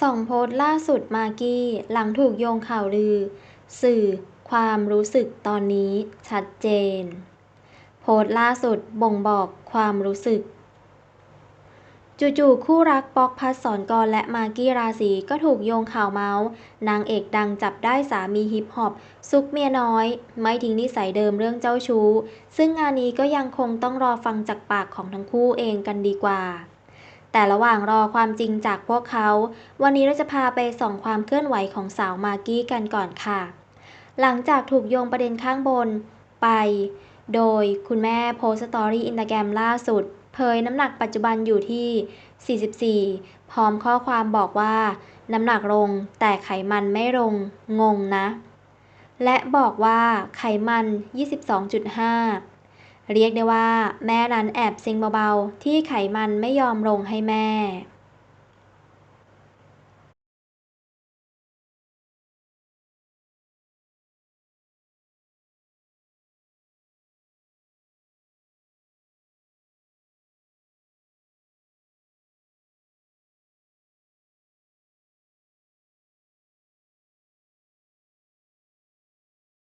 ส่องโพสต์ล่าสุดมากกี้ หลังถูกโยงข่าวลือ สื่อความรู้สึกตอนนี้ชัดเจน โพสต์ล่าสุดบ่งบอกความรู้สึก จู่ๆคู่รักป๊อกพัดสอนกรและมากกี้ราศีก็ถูกโยงข่าวเมาส์ นางเอกดังจับได้สามีฮิปฮอปซุกเมียน้อย ไม่ทิ้งนิสัยเดิมเรื่องเจ้าชู้ ซึ่งงานนี้ก็ยังคงต้องรอฟังจากปากของทั้งคู่เองกันดีกว่า แต่ระหว่างรอความจริงจากพวกเขา วันนี้เราจะพาไปส่องความเคลื่อนไหวของสาวมากกี้กันก่อนค่ะ หลังจากถูกโยงประเด็นข้างบนไป โดยคุณแม่โพสต์สตอรี่อินสตาแกรมล่าสุด เผยน้ำหนักปัจจุบันอยู่ที่ 44 พร้อมข้อความบอกว่า น้ำหนักลง แต่ไขมันไม่ลง งงนะ และบอกว่าไขมัน 22.5 เรียกได้ว่าแม่นั้นแอบเซ็งเบาๆ ที่ไขมันไม่ยอมลงให้แม่